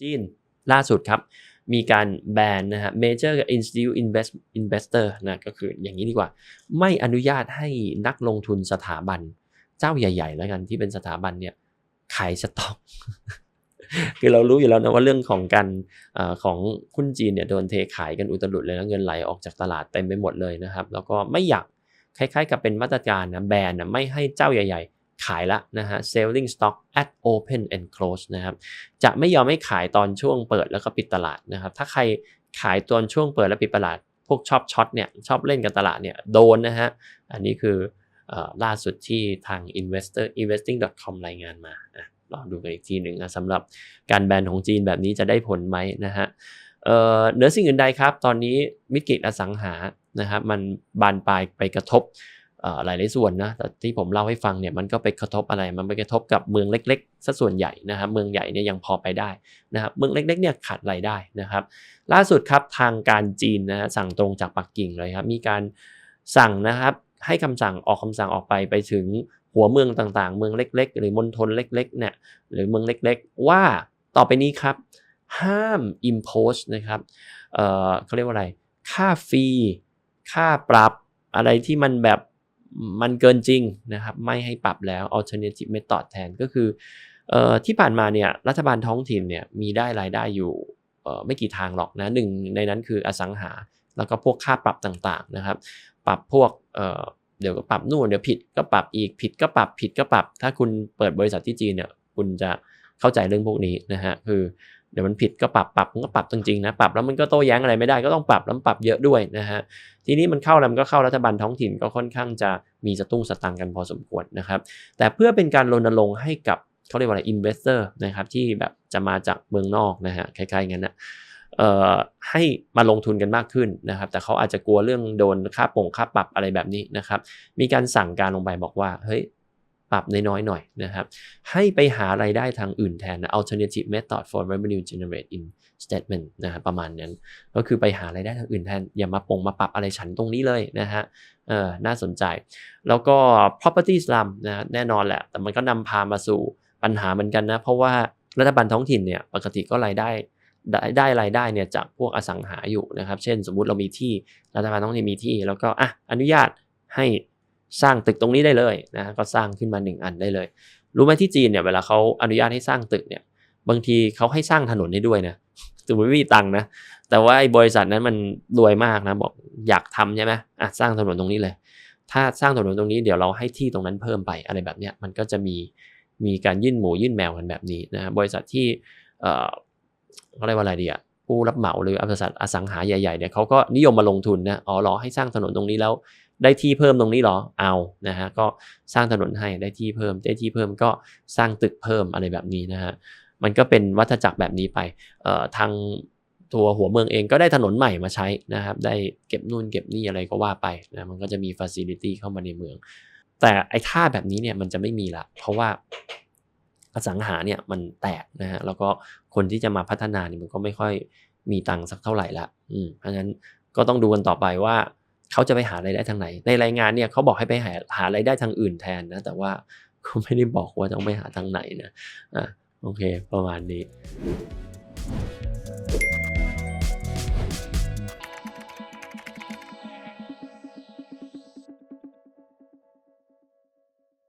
จีนล่าสุดครับ มีการแบนนะฮะ major institute invest investor นะก็คืออย่างนี้ดีกว่า ไม่อนุญาตให้นักลงทุนสถาบันเจ้าใหญ่ ๆ แล้วกันที่เป็นสถาบันเนี่ยขายสต็อก คือเรารู้อยู่แล้วนะว่าเรื่องของการอของหุ้นจีนเนี่ยโดนเทขายกันอุตลุดเลยนะเงินไหลออกจากตลาดเต็มไปหมดเลยนะครับ แล้วก็ไม่อยากคล้ายๆ กับเป็นมาตรการนะแบนนะไม่ให้เจ้าใหญ่ๆ ขายละนะฮะ selling stock at open and close นะครับจะไม่ยอมให้ขายตอนช่วงเปิดแล้วก็ปิดตลาดนะครับถ้าใครขายตอนช่วงเปิดและปิดตลาด พวกชอบช็อตเนี่ยชอบเล่นกันตลาดเนี่ยโดนนะฮะอันนี้คืออล่าสุดที่ทาง investor investing.com รายงานมาลองดูกันอีกทีหนึ่งนะสำหรับการแบนของจีนแบบนี้จะได้ผลไหมนะฮะเหนือสิ่งอื่นใดครับ ตอนนี้มิกิอสังหานะครับมันบานปลายไปกระทบ หลายๆส่วนนะแต่ที่ผมเล่าให้ฟังเนี่ยมันก็ไปกระทบอะไร มันไปกระทบกับเมืองเล็กๆซะส่วนใหญ่นะครับเมืองใหญ่เนี่ยยังพอไปได้นะครับเมืองเล็กๆเนี่ยขาดรายได้นะครับ ล่าสุดครับทางการจีนนะสั่งตรงจากปักกิ่งเลยครับมีการสั่งนะครับให้คำสั่งออกคำสั่งออกไปไปถึงหัวเมืองต่างๆ เมืองเล็ก ๆ หรือมณฑลเล็กๆเนี่ยหรือเมืองเล็กๆ ว่าต่อไปนี้ครับ ห้าม impose นะครับเเขาเรียกว่าอะไร ค่าฟรี ค่าปรับอะไรที่มันแบบ มันเกินจริงนะครับไม่ให้ปรับแล้ว alternative method แทนก็คืออที่ผ่านมาเนี่ยรัฐบาลท้องถิ่นเนี่ยมีได้รายได้อยู่ไม่กี่ทางหรอกนะหนึ่งในนั้นคืออสังหา แล้วก็พวกค่าปรับต่างๆนะครับ ปรับพวกเเดี๋ยวก็ปรับนู่นเดี๋ยวผิดก็ปรับอีกผิดก็ปรับผิดก็ปรับ ถ้าคุณเปิดบริษัทที่จีนเนี่ยคุณจะเข้าใจเรื่องพวกนี้นะฮะคือ เดี๋ยวมันผิดก็ปรับปรับมันก็ปรับจริงๆนะปรับแล้วมันก็โต้แย้งอะไรไม่ได้ก็ต้องปรับแล้วปรับเยอะด้วยนะฮะทีนี้มันเข้าแล้วมันก็เข้ารัฐบาลท้องถิ่นก็ค่อนข้างจะมีสตุ้งสตังกันพอสมควรนะครับ แต่เพื่อเป็นการรณรงค์ให้กับเขาเรียกว่าอะไรอินเวสเตอร์นะครับที่แบบจะมาจากเมืองนอกนะฮะคล้ายๆงั้นนะเอ่อให้มาลงทุนกันมากขึ้นนะครับ แต่เขาอาจจะกลัวเรื่องโดนค่าปงค่าปรับอะไรแบบนี้นะครับ มีการสั่งการลงไปบอกว่า เฮ้ย ปรับน้อยๆหน่อยนะครับ ให้ไปหาไรายได้ทางอื่นแทนนะ alternative method for revenue generate in statement นะฮะประมาณนั้น ก็คือไปหาไรายได้ทางอื่นแทน อย่ามาปงมาปรับอะไรฉันตรงนี้เลยนะฮะเออน่าสนใจ แล้วก็ property slum นะแน่นอนแหละ แต่มันก็นำพามาสู่ปัญหาเหมือนกันนะ เพราะว่ารัฐบาลท้องถิ่นเนี่ยปกติก็รายได้ได้ได้รายได้เนี่ยจากพวกอสังหาอยู่นะครับ เช่น สมมุติเรามีที่รัฐบาลท้องถิ่นมีที่ แล้วก็อะอนุญาตให้ สร้างตึกตรงนี้ได้เลยนะก็สร้างขึ้นมา 1 อันได้เลย รู้ไหมที่จีนเนี่ยเวลาเขาอนุญาตให้สร้างตึกเนี่ยบางทีเขาให้สร้างถนนให้ด้วยนะสมมติไม่มีตังค์นะ แต่ว่าไอ้บริษัทนั้นมันรวยมากนะ บอกอยากทำใช่ไหมอะสร้างถนนตรงนี้เลย ถ้าสร้างถนนตรงนี้เดี๋ยวเราให้ที่ตรงนั้นเพิ่มไปอะไรแบบเนี้ยมันก็จะมีมีการยื่นหมูยื่นแมวกันแบบนี้นะบริษัทที่เอ่อเขาเรียกว่าอะไรดีอะผู้รับเหมาหรือบริษัทอสังหาใหญ่ๆเนี่ยเขาก็นิยมมาลงทุนนะอ๋อรอให้สร้างถนนตรงนี้แล้ว ได้ที่เพิ่มตรงนี้เหรอเอานะฮะก็สร้างถนนให้ได้ที่เพิ่ม ได้ที่เพิ่มก็สร้างตึกเพิ่มอะไรแบบนี้นะฮะมันก็เป็นวัฏจักรแบบนี้ไปเอ่อทางตัวหัวเมืองเองก็ได้ถนนใหม่มาใช้นะครับ ได้เก็บนู่นเก็บนี่อะไรก็ว่าไปนะมันก็จะมีฟ a ซิลิตี้เข้ามาในเมือง แต่ไอ้ท่าแบบนี้เนี่ยมันจะไม่มีละ เพราะว่าอสังหาเนี่ยมันแตกนะฮะแล้วก็คนที่จะมาพัฒนาเนี่ยมันก็ไม่ค่อยมีตังค์สักเท่าไหร่ละอืมเพราะฉะนั้นก็ต้องดูกันต่อไปว่า เขาจะไปหารายได้ทางไหน ในรายงานเนี่ยเขาบอกให้ไปหาหารายได้ทางอื่นแทนนะ แต่ว่าเขาไม่ได้บอกว่าต้องไปหาทางไหนนะอะโอเค ประมาณนี้